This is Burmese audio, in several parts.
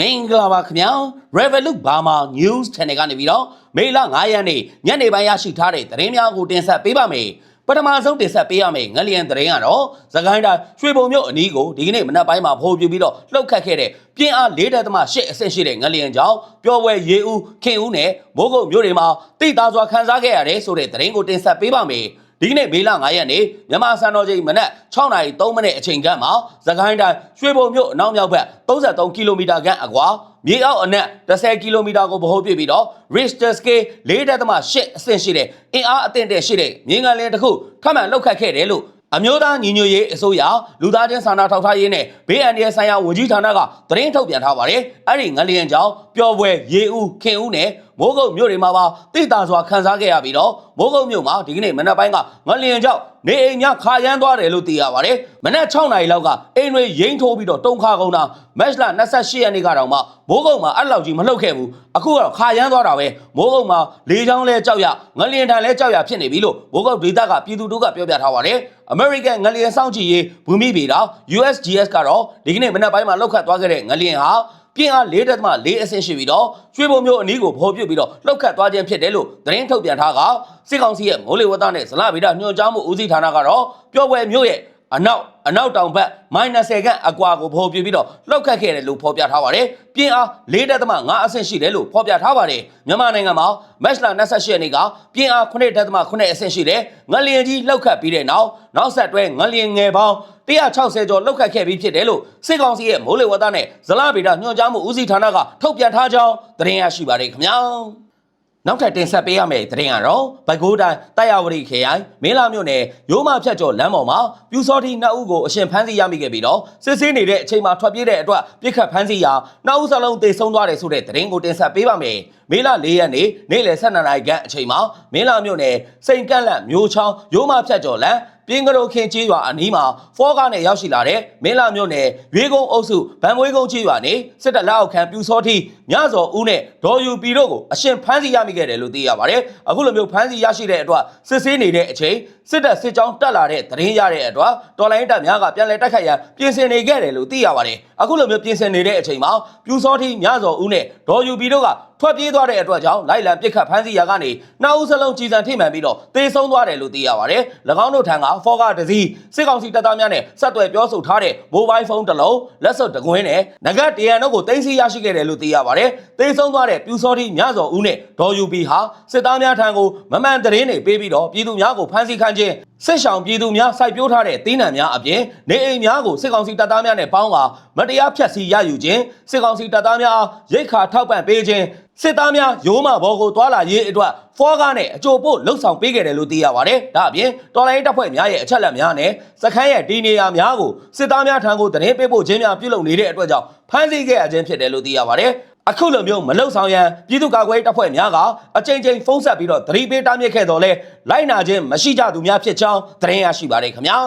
မင်္ဂလာပါခင်ဗျာ Revolut Burma News Channel ကနေပြီးတော့မေလ9ရက်နေ့ညနေပိုင်းရရှိထားတဲ့သတင်းများကိုတင်ဆက်ပေးပါမယ်ပထမဆုံးတင်ဆက်ပေးရမယ့်ငလျင်သတင်းကတော့သခိုင်းတိုင်းရွှေဘုံမြို့အနီးကိုဒီကနေ့မနက်ပိုင်းမှာဖိုးပြပြီးတော့လှုပ်ခတ်ခဲ့တဲ့ပြင်းအား၄ .8 အဆင့်ရှိတဲ့ငလျင်ကြောင့်ပျော်ဝဲရေဦးခင်ဦးနဲ့မိုးကုတ်မြို့တွေမှာတိတာစွာခန်းစားခဲ့ရတယ်ဆိုတဲ့သတင်းကိုတင်ဆက်ပေးပါမယ် ဒီကနေ့မေလ9ရက်နေ့မြန်မာစံတော်ချိန်မနက်6နာရီ3မိနစ်အချိန်ခန့်မှာသခိုင်းတိုင်းရွှေဘုံမြို့အနောက်မြောက်ဘက်33ကီလိုမီတာခန့်အကွာမြေအောက်အနက်10ကီလိုမီတာကိုဗဟိုပြုပြီးတော့ Richter scale 4.8အဆင့်ရှိတဲ့အင်အားအသင့်တဲ့ရှိတဲ့မြေငလျင်တစ်ခုထပ်မံလှုပ်ခတ်ခဲ့တယ်လို့အမျိုးသားညီညွတ်ရေးအစိုးရလူသားချင်းစာနာထောက်ထားရေးနဲ့ဘေးအန္တရာယ်ဆိုင်ရာဝန်ကြီးဌာနကသတင်းထုတ်ပြန်ထားပါတယ်။အဲ့ဒီငလျင်ကြောင့်ပျော်ပွဲရေဦးခင်ဦးနဲ့ မိုးကုတ်မြို့တွေမှာပါတိတာစွာခန်းစားခဲ့ရပြီးတော့မိုးကုတ်မြို့မှာဒီကနေ့မနက်ပိုင်းကငလျင်ကြောင့်နေအိမ်များခါရမ်းသွားတယ်လို့သိရပါတယ်။မနက်6နာရီလောက်ကအိမ်တွေရိမ့်ထိုးပြီးတော့တုံခါကုန်တာမက်လ28ရက်နေ့ကတော့မှမိုးကုတ်မှာအဲ့လောက်ကြီးမလှုပ်ခဲ့ဘူး။အခုကတော့ခါရမ်းသွားတာပဲမိုးကုတ်မှာလေချောင်းလဲကြောက်ရငလျင်တန်လဲကြောက်ရဖြစ်နေပြီလို့မိုးကုတ်ဒေသကပြည်သူတို့ကပြောပြထားပါတယ်။ American ငလျင်စောင့်ကြည့်ရေးဘူမိဗေဒ USGS ကတော့ဒီကနေ့မနက်ပိုင်းမှာလောက်ခတ်သွားခဲ့တဲ့ငလျင်ဟာ ပြင်းအား4.4အဆင့်ရှိပြီးတော့ကျွေးပုံမျိုးအနီးကိုဖော်ပြပြီးတော့လှုပ်ခတ်သွားခြင်းဖြစ်တယ်လို့သတင်းထုတ်ပြန်ထားကစစ်ကောင်စီရဲ့မိုးလေဝသနဲ့ဇလဗေဒညွှန်ကြားမှုဦးစီးဌာနကတော့ပြောပွဲမျိုးရဲ့ အနောက်အနောက်တောင်ဘက် -10 ခန့်အကွာကိုဖော်ပြပြီးတော့လှုပ်ခတ်ခဲ့တယ်လို့ဖော်ပြထားပါတယ်။ပြင်းအား4.5အဆင့်ရှိတယ်လို့ဖော်ပြထားပါတယ်။မြန်မာနိုင်ငံမှာမက်လ28ရက်နေ့ကပြင်းအား9.8အဆင့်ရှိတဲ့ငလျင်ကြီးလှုပ်ခတ်ပြီးတဲ့နောက်နောက်ဆက်တွဲငလျင်ငယ်ပေါင်း160ကျော်လှုပ်ခတ်ခဲ့ပြီးဖြစ်တယ်လို့စစ်ကောင်စီရဲ့မိုးလေဝသနဲ့ဇလဗေဒညွှန်ကြားမှုဦးစီးဌာနကထုတ်ပြန်ထားကြောင်းသတင်းရရှိပါတယ်ခင်ဗျာ။ နောက်ထပ်တင်ဆက်ပေးရမယ့်သတင်းကတော့ဘက်ဂိုးတိုင်းတိုက်ရဝတီခရိုင်မင်းလာမြို့နယ်ရိုးမဖြတ်ကျော်လမ်းပေါ်မှာပြူစောတိနှစ်ဦးကိုအရှင်ဖမ်းဆီးရမိခဲ့ပြီးတော့စစ်ဆေးနေတဲ့အချိန်မှာထွက်ပြေးတဲ့အတွက်ပြစ်ခတ်ဖမ်းဆီးရာနှစ်ဦးစလုံးသေဆုံးသွားတယ်ဆိုတဲ့သတင်းကိုတင်ဆက်ပေးပါမယ်။မေလ၄ရက်နေ့နေ့လယ်12နာရီခန့်အချိန်မှာမင်းလာမြို့နယ်စိန်ကန့်လန့်မြို့ချောင်းရိုးမဖြတ်ကျော်လမ်းပြင်းကလေးခင်ကြီးရွာအနီးမှာဖောကားနဲ့ရောက်ရှိလာတဲ့မင်းလာမြို့နယ်ရွေးကုန်းအုပ်စုဗန်မွေးကုန်းကြီးရွာနေစစ်တပ်လက်အောက်ခံပြူစောတိ ညစော်ဦးနဲ့ဒေါ်ယူပီတို့ကိုအရှင်ဖမ်းဆီးရမိခဲ့တယ်လို့သိရပါတယ်။အခုလိုမျိုးဖမ်းဆီးရရှိတဲ့အတွက်စစ်ဆေးနေတဲ့အချိန်စစ်တပ်စစ်ကြောင်းတက်လာတဲ့သတင်းရတဲ့အတွက်တော်လိုင်းတပ်များကပြန်လည်တိုက်ခိုက်ရန်ပြင်ဆင်နေခဲ့တယ်လို့သိရပါတယ်။အခုလိုမျိုးပြင်ဆင်နေတဲ့အချိန်မှာပြူစောတိညစော်ဦးနဲ့ဒေါ်ယူပီတို့ကထွက်ပြေးသွားတဲ့အတွက်ကြောင့်လိုက်လံပစ်ခတ်ဖမ်းဆီးရာကနေနှစ်ဦးစလုံးကြီးစံထိမှန်ပြီးတော့တေဆုံးသွားတယ်လို့သိရပါတယ်။၎င်းတို့ထံကဖောကားတစ်စီးစစ်ကောင်စီတပ်သားများနဲ့ဆက်သွယ်ပြောဆိုထားတဲ့မိုဘိုင်းဖုန်းတစ်လုံးလက်စွပ်တစ်ကွင်းနဲ့ငကတ်တရံတို့ကိုတင်စီရရှိခဲ့တယ်လို့သိရပါတယ်။တေဆုံးသွားတဲ့ပြူစောတိညစော်ဦးနဲ့ဒေါ်ယူပီဟာစစ်သားများထံကိုမမှန်သတင်းတွေပေးပြီးတော့ပြည်သူများကိုဖမ်းဆီးခံခြင်းစစ်ဆောင်ပြည်သူများစိုက်ပျိုးထားတဲ့တင်းနံများအပြင်နေအိမ်များကိုစစ်ကောင်စီတပ်သားများနဲ့ပေါင်းကာမတရားဖျက်ဆီးရယူခြင်းစစ်ကောင်စီတပ်သားများရိတ်ခါထောက်ပံ့ပေးခြင်းစစ်သားများရိုးမဘောကိုတွာလာရေးအတွက်ဖောကားနဲ့အကြိုပို့လှုပ်ဆောင်ပေးခဲ့တယ်လို့သိရပါတယ်။ဒါအပြင်တော်လိုင်းတပ်ဖွဲ့များရဲ့အချက်လက်များနဲ့စခန်းရဲ့ဒီနေရာများကိုစစ်သားများထံကိုတင်ပေးပို့ခြင်းများပြုလုပ်နေတဲ့အတွက်ကြောင့်ဖမ်းဆီးခဲ့ရခြင်းဖြစ်တယ်လို့သိရပါတယ်။ အခုလိုမျိုးမလုံဆောင်ရန်ပြည်သူ့ကာကွယ်ရေးတပ်ဖွဲ့များကအကြိမ်ကြိမ်ဖုံးဆက်ပြီးတော့သတိပေးတားမြစ်ခဲ့တော်လဲလိုက်နာခြင်းမရှိကြသူများဖြစ်ကြောင်းသတင်းရရှိပါတယ်ခင်ဗျာ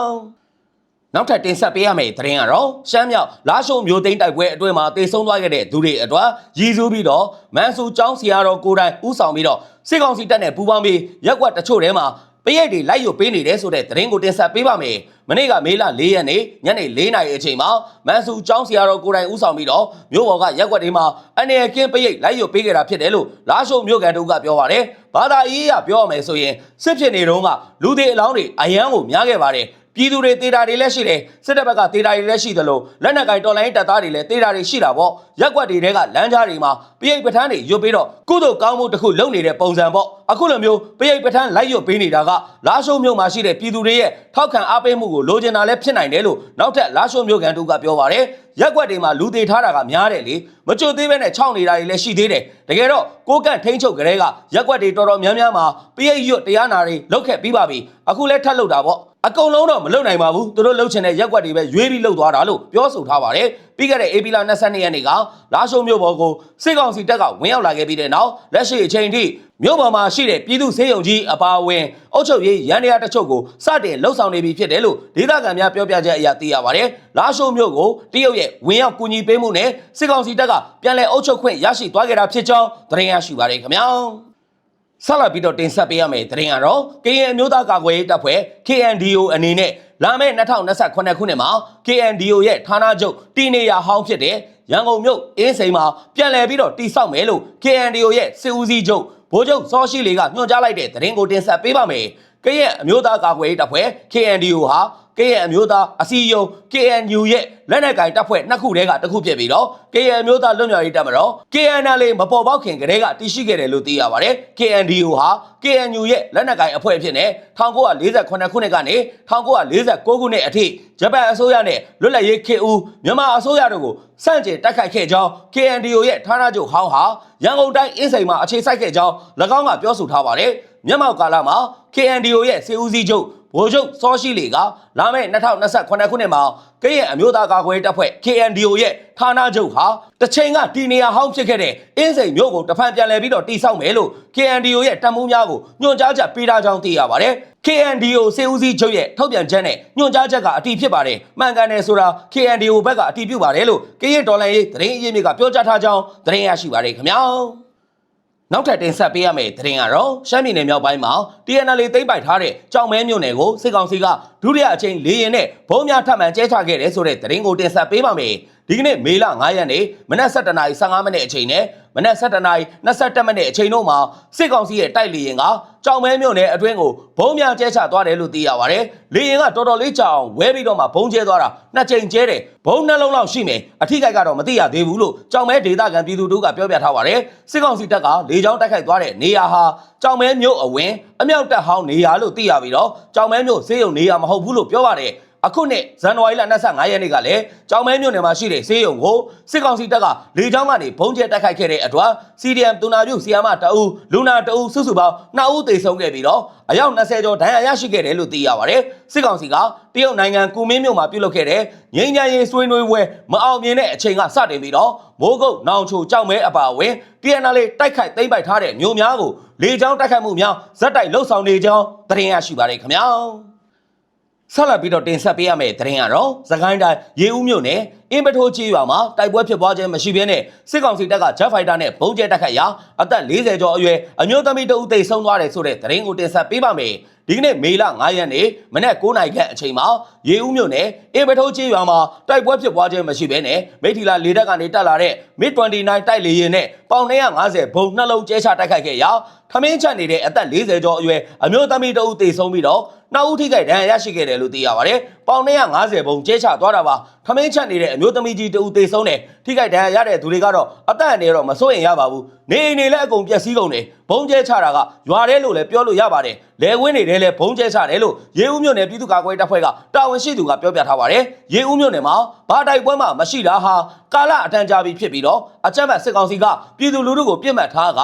နောက်ထပ်တင်ဆက်ပေးရမယ့်သတင်းကတော့ရှမ်းမြောက်လာရှုံမျိုးသိန်းတိုက်ပွဲအတွင်းမှာတေဆုံးသွားခဲ့တဲ့သူတွေအတွက်ရည်စူးပြီးတော့မန်ဆူကျောင်းစီယာတော်ကိုတိုင်ဥဆောင်ပြီးတော့စစ်ကောင်စီတပ်နဲ့ပူးပေါင်းပြီးရက်ကွက်တချို့ထဲမှာ ပရိတ်တွေလိုက်ရုပ်ပေးနေတယ်ဆိုတဲ့သတင်းကိုတင်ဆက်ပေးပါမယ်။မနေ့ကမေလ၄ရက်နေ့ညနေ၄နာရီအချိန်မှာမန်ဆူကျောင်းစီယာတော်ကိုတိုင်ဦးဆောင်ပြီးတော့မြို့ပေါ်ကရက်ကွက်တွေမှာအနေအကင်းပရိတ်လိုက်ရုပ်ပေးခဲ့တာဖြစ်တယ်လို့လာရှုံမြို့ကန်တို့ကပြောပါတယ်။ဘာသာရေးရပြောရမယ်ဆိုရင်စစ်ဖြစ်နေတော့ကလူတွေအလောင်းတွေအယမ်းကိုများခဲ့ပါတယ်။ ပြည်သူတွေတေတာတွေလည်းရှိတယ်စစ်တပ်ဘက်ကတေတာတွေလည်းရှိတယ်လို့လက်နက်ကင်တော်လိုင်းတပ်သားတွေလည်းတေတာတွေရှိတာပေါ့ရက်ွက်တွေတဲကလမ်းကြားတွေမှာပရိတ်ပထန်းတွေရွတ်ပြီးတော့ကုသိုလ်ကောင်းမှုတစ်ခုလုပ်နေတဲ့ပုံစံပေါ့အခုလိုမျိုးပရိတ်ပထန်းလိုက်ရွတ်ပေးနေတာကလာရှုံမြို့မှာရှိတဲ့ပြည်သူတွေရဲ့ထောက်ခံအားပေးမှုကိုလိုချင်တာလည်းဖြစ်နိုင်တယ်လို့နောက်ထပ်လာရှုံမြို့ကန်တို့ကပြောပါတယ်ရက်ွက်တွေမှာလူသေးထားတာကများတယ်လေမကြွသေးပဲနဲ့ခြောက်နေတာတွေလည်းရှိသေးတယ်တကယ်တော့ကိုကန့်ထိန်းချုပ်ကြတဲ့ကရက်ွက်တွေတော်တော်များများမှာပရိတ်ရွတ်တရားနာတွေလောက်ခဲ့ပြီးပါပြီအခုလည်းထပ်လုပ်တာပေါ့ အကုန်လုံးတော့မလုပ်နိုင်ပါဘူးသူတို့လှုပ်ချင်တဲ့ရက်ွက်တွေပဲရွေးပြီးလှုပ်သွားတာလို့ပြောဆိုထားပါတယ်ပြီးခဲ့တဲ့ဧပြီလ22ရက်နေ့ကလာရှုံမြို့ပေါ်ကိုစစ်ကောင်စီတပ်ကဝင်ရောက်လာခဲ့ပြီးတဲ့နောက်လက်ရှိအချိန်ထိမြို့ပေါ်မှာရှိတဲ့ပြည်သူစေယုံကြီးအပါအဝင်အုပ်ချုပ်ရေးရန်တရားတချို့ကိုစတင်လှုပ်ဆောင်နေပြီဖြစ်တယ်လို့ဒေသခံများပြောပြချက်အရသိရပါတယ်လာရှုံမြို့ကိုတရုတ်ရဲ့ဝင်ရောက်ကူညီပေးမှုနဲ့စစ်ကောင်စီတပ်ကပြန်လည်အုပ်ချုပ်ခွင့်ရရှိသွားခဲ့တာဖြစ်ကြောင်းသတင်းရရှိပါတယ်ခင်ဗျာ ဆက်လက်ပြီးတော့တင်ဆက်ပေးရမယ့်သတင်းကတော့ KN အမျိုးသားကာကွယ်ရေးတပ်ဖွဲ့ KNDO အနေနဲ့လာမယ့်2028ခုနှစ်မှာ KNDO ရဲ့ဌာနချုပ်တီနေရဟောင်းဖြစ်တဲ့ရန်ကုန်မြို့အင်းစိန်မှာပြန်လည်ပြီးတော့တိစောက်မယ်လို့ KNDO ရဲ့စစ်ဦးစီးချုပ်ဗိုလ်ချုပ်စောရှိလီကညွှန်ကြားလိုက်တဲ့သတင်းကိုတင်ဆက်ပေးပါမယ်။ကရဲ့အမျိုးသားကာကွယ်ရေးတပ်ဖွဲ့ KNDO ဟာ ကရဲ့အမျိုးသားအစည်းအရုံး KNU ရဲ့လက်နက်ကိုင်တပ်ဖွဲ့နှစ်ခုတည်းကတစ်ခုဖြစ်ပြီးတော့ကရဲ့အမျိုးသားလွတ်မြောက်ရေးတပ်မတော် KNL မပေါ်ပေါက်ခင်ကတည်းကတည်ရှိခဲ့တယ်လို့သိရပါတယ်။ KNDO ဟာ KNU ရဲ့လက်နက်ကိုင်အဖွဲ့အဖြစ်နဲ့1948ခုနှစ်ကနေ1949ခုနှစ်အထိဂျပန်အစိုးရနဲ့လွတ်လပ်ရေးခေတ်ဦးမြန်မာအစိုးရတို့ကိုစန့်ကျင်တိုက်ခိုက်ခဲ့ကြောင်း KNDO ရဲ့ဌာနချုပ်ဟောင်းဟာရန်ကုန်တိုင်းအင်းစိန်မှာအခြေစိုက်ခဲ့ကြောင်း၎င်းကပြောဆိုထားပါတယ်။မြန်မာကာလမှာ KNDO ရဲ့စေဦးစီးချုပ် ဗိုလ်ချုပ်စောရှိလီကလာမယ့်2028ခုနှစ်မှာကရင်အမျိုးသားကာကွယ်ရေးတပ်ဖွဲ့ KNDO ရဲ့ဌာနချုပ်ဟာတစ်ချိန်ကတီနေယာဟောင်းဖြစ်ခဲ့တဲ့အင်းစိန်မြို့ကိုတဖန်ပြန်လည်ပြီးတော့တိစောက်မယ်လို့ KNDO ရဲ့တပ်မှုများကိုညွှန်ကြားချက်ပေးထားကြောင်းသိရပါတယ်။ KNDO စေဦးစီးချုပ်ရဲ့ထုတ်ပြန်ချက်နဲ့ညွှန်ကြားချက်ကအတည်ဖြစ်ပါတယ်။မှန်ကန်တယ်ဆိုတာ KNDO ဘက်ကအတည်ပြုပါတယ်လို့ကရင်ဒေါ်လာရေးသတင်းအရင်းမြစ်ကပြောကြားထားကြောင်းသတင်းရရှိပါတယ်ခင်ဗျာ။ နောက်ထပ်တင်ဆက်ပေးရမယ့်သတင်းကတော့ရှမ်းပြည်နယ်မြောက်ပိုင်းမှာ TNL သိမ်းပိုက်ထားတဲ့ကြောင်မဲမြို့နယ်ကိုစစ်ကောင်စီက ဒုတိယအကြိမ်လေရင်နဲ့ဘုံများထပ်မံကျဲချခဲ့တယ်ဆိုတဲ့သတင်းကိုတင်ဆက်ပေးပါမယ်။ဒီကနေ့မေလ9ရက်နေ့မနက်7:15မိနစ်အချိန်နဲ့မနက်7:22မိနစ်အချိန်တို့မှာစစ်ကောင်စီရဲ့တိုက်လေရင်ကကြောင်မဲမြို့နယ်အတွင်းကိုဘုံများကျဲချသွားတယ်လို့သိရပါတယ်။လေရင်ကတော်တော်လေးကြာအောင်ဝဲပြီးတော့မှဘုံကျဲသွားတာနှစ်ကြိမ်ကျဲတယ်ဘုံနှလုံးလောက်ရှိမယ်အထိခိုက်ကတော့မသိရသေးဘူးလို့ကြောင်မဲဒေသခံပြည်သူတို့ကပြောပြထားပါတယ်။စစ်ကောင်စီတပ်ကလေကြောင်းတိုက်ခိုက်သွားတဲ့နေရာဟာကြောင်မဲမြို့အဝင်အမြောက်တပ်ဟောင်းနေရာလို့သိရပြီးတော့ကြောင်မဲမြို့စေးရုံနေရာမဟုတ်ဘူးလို့ပြောပါတယ်။အခုနှစ်ဇန်နဝါရီလ25ရက်နေ့ကလည်းကြောင်မဲမြို့နယ်မှာရှိတဲ့ဆေးရုံကိုစစ်ကောင်စီတပ်ကလေကြောင်းကနေဘုံကျဲတိုက်ခိုက်ခဲ့တဲ့အတွက် CDM တူနာပြုဆီယာမတအူးလူနာတအူးစုစုပေါင်း2ဦးသေဆုံးခဲ့ပြီးတော့အယောက်20ကျော်ဒဏ်ရာရရှိခဲ့တယ်လို့သိရပါတယ်စစ်ကောင်စီကတရုတ်နိုင်ငံကူမင်းမြို့မှာပြုလုပ်ခဲ့တဲ့ငိမ့်ချမ်းရေးဆွေးနွေးပွဲမအောင်မြင်တဲ့အချိန်ကစတင်ပြီးတော့မိုးကုတ်နောင်ချိုကြောက်မဲအပါအဝင် TNL တိုက်ခိုက်သိမ်းပိုက်ထားတဲ့မြို့များကိုလေကြောင်းတိုက်ခိုက်မှုများဇက်တိုက်လှုပ်ဆောင်နေကြောင်းသတင်းရရှိပါတယ်ခင်ဗျာ ဆက်လက်ပြီးတော့တင်ဆက်ပေးရမယ့်သတင်းကတော့သခိုင်းတိုင်းရေဦးမြို့နယ်အင်ပထိုးကြီးရွာမှာတိုက်ပွဲဖြစ်ပွားခြင်းမရှိဘဲနဲ့စစ်ကောင်စီတပ်ကဂျက်ဖိုက်တာနဲ့ဘုံကျဲတိုက်ခိုက်ရာအသက်40ကျော်အရွယ်အမျိုးသမီးတဦးသေဆုံးသွားတယ်ဆိုတဲ့သတင်းကိုတင်ဆက်ပေးပါမယ်။ ဒီကနေ့မေလ9ရက်နေ့မနက်9:00နာရီခန့်အချိန်မှာရေဦးမြို့နယ်အင်ပထိုးကြီးရွာမှာတိုက်ပွဲဖြစ်ပွားခြင်းမရှိဘဲနဲ့မိထီလာလေတပ်ကနေတက်လာတဲ့ MiG-29 တိုက်လေယာဉ်နဲ့ပေါင်250ဘုံနှလုံးကျဲချတိုက်ခိုက်ခဲ့ရာထမင်းချက်နေတဲ့အသက်40ကျော်အရွယ်အမျိုးသမီးတဦးသေဆုံးပြီးတော့နောက်ဦးထိခိုက်ဒဏ်ရာရရှိခဲ့တယ်လို့သိရပါတယ်။ပေါင်250ဘုံကျဲချသွားတာပါ။ထမင်းချက်နေတဲ့အမျိုးသမီးကြီးတဦးသေဆုံးတယ်။ထိခိုက်ဒဏ်ရာရတဲ့သူတွေကတော့အသက်အန္တရာယ်တော့မစိုးရင်ရပါဘူး။နေအိမ်တွေလည်းအကုန်ပျက်စီးကုန်တယ်။ဘုံကျဲချတာကရွာထဲလို့လည်းပြောလို့ရပါတယ်။လဲဝင်းတွေထဲလည်းဘုံကျဲချတယ်လို့ရေဦးမြို့နယ်ပြည်သူ့ကာကွယ်ရေးတပ်ဖွဲ့ကတာဝန်ရှိသူကပြောပြထားပါတယ်။ရေဦးမြို့နယ်မှာဘာတိုက်ပွဲမှမရှိတာဟာ ကာလအတန်ကြာပြီဖြစ်ပြီးတော့အကြမ်းဖက်စစ်ကောင်စီကပြည်သူလူထုကိုပြစ်မှတ်ထားက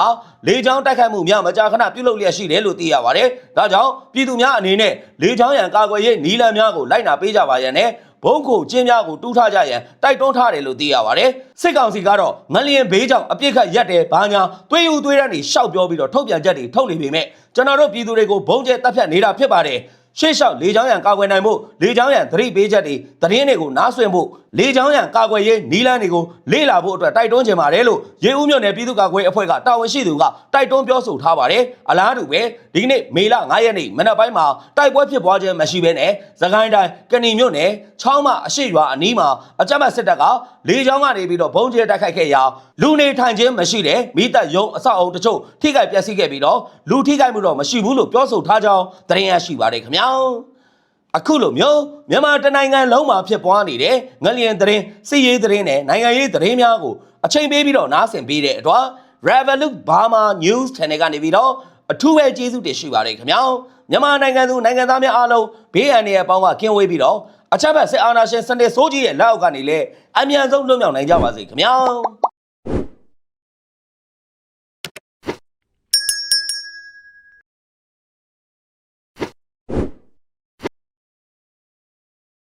လေကြောင်းတိုက်ခိုက်မှုများမကြာခဏပြုလုပ်လျက်ရှိတယ်လို့သိရပါတယ်။ဒါကြောင့်ပြည်သူများအနေနဲ့လေကြောင်းရန်ကာကွယ်ရေးနီလန်များကိုလိုက်နာပေးကြပါရန်နဲ့ဘုံကိုကျင်းများကိုတူးထားကြရန်တိုက်တွန်းထားတယ်လို့သိရပါတယ်။စစ်ကောင်စီကတော့ငလျင်ဘေးကြောင့်အပြစ်ခတ်ရက်တယ်ဘာညာသွေးယူသွေးရန်တွေရှောက်ပြောပြီးတော့ထုတ်ပြန်ချက်တွေထုတ်နေပေမဲ့ကျွန်တော်တို့ပြည်သူတွေကိုဘုံကျဲတပ်ဖြတ်နေတာဖြစ်ပါတယ်။ ရှေ့လျှောက်လေချောင်းရံကာကွယ်နိုင်ဖို့လေချောင်းရံသတိပေးချက်တွေသတင်းတွေကိုနားဆွင့်ဖို့လေချောင်းရံကာကွယ်ရေးနီလန်းတွေကိုလေ့လာဖို့အတွက်တိုက်တွန်းချင်ပါတယ်လို့ရေဦးမြို့နယ်ပြည်သူ့ကာကွယ်အဖွဲ့ကတာဝန်ရှိသူကတိုက်တွန်းပြောဆိုထားပါတယ်အလားတူပဲဒီကနေ့မေလ9ရက်နေ့မနက်ပိုင်းမှာတိုက်ပွဲဖြစ်ပွားခြင်းမရှိဘဲနဲ့သခိုင်းတိုင်းကဏီမြို့နယ်ချောင်းမအရှိရွာအနီးမှာအကြမ်းဖက်စစ်တပ်ကလေချောင်းကနေပြီးတော့ဘုံကျဲတိုက်ခိုက်ခဲ့ရာလူနေထိုင်ခြင်းမရှိတဲ့မိသက်ယုံအဆောက်အုံတချို့ထိခိုက်ပျက်စီးခဲ့ပြီးတော့လူထိခိုက်မှုတော့မရှိဘူးလို့ပြောဆိုထားကြောင်းသတင်းရရှိပါတယ်ခင်ဗျာအခုလိုမျိုးမြန်မာတနိုင်ငံလုံးမှာဖြစ်ပွားနေတဲ့ငလျင်သတင်းစီရေးသတင်းနဲ့နိုင်ငံရေးသတင်းများကိုအချိန်ပေးပြီးတော့နားဆင်ပေးတဲ့အတွက် Revolut Burma News Channel ကနေပြီးတော့အထူးပဲကျေးဇူးတင်ရှိပါတယ်ခင်ဗျာမြန်မာနိုင်ငံသူနိုင်ငံသားများအားလုံးဘေးအန္တရာယ်ပေါင်းကကင်းဝေးပြီးတော့အချက်ဘက်စစ်အာဏာရှင်စနစ်ဆိုးကြီးရဲ့လက်အောက်ကနေလည်းအမြန်ဆုံးလွတ်မြောက်နိုင်ကြပါစေခင်ဗျာ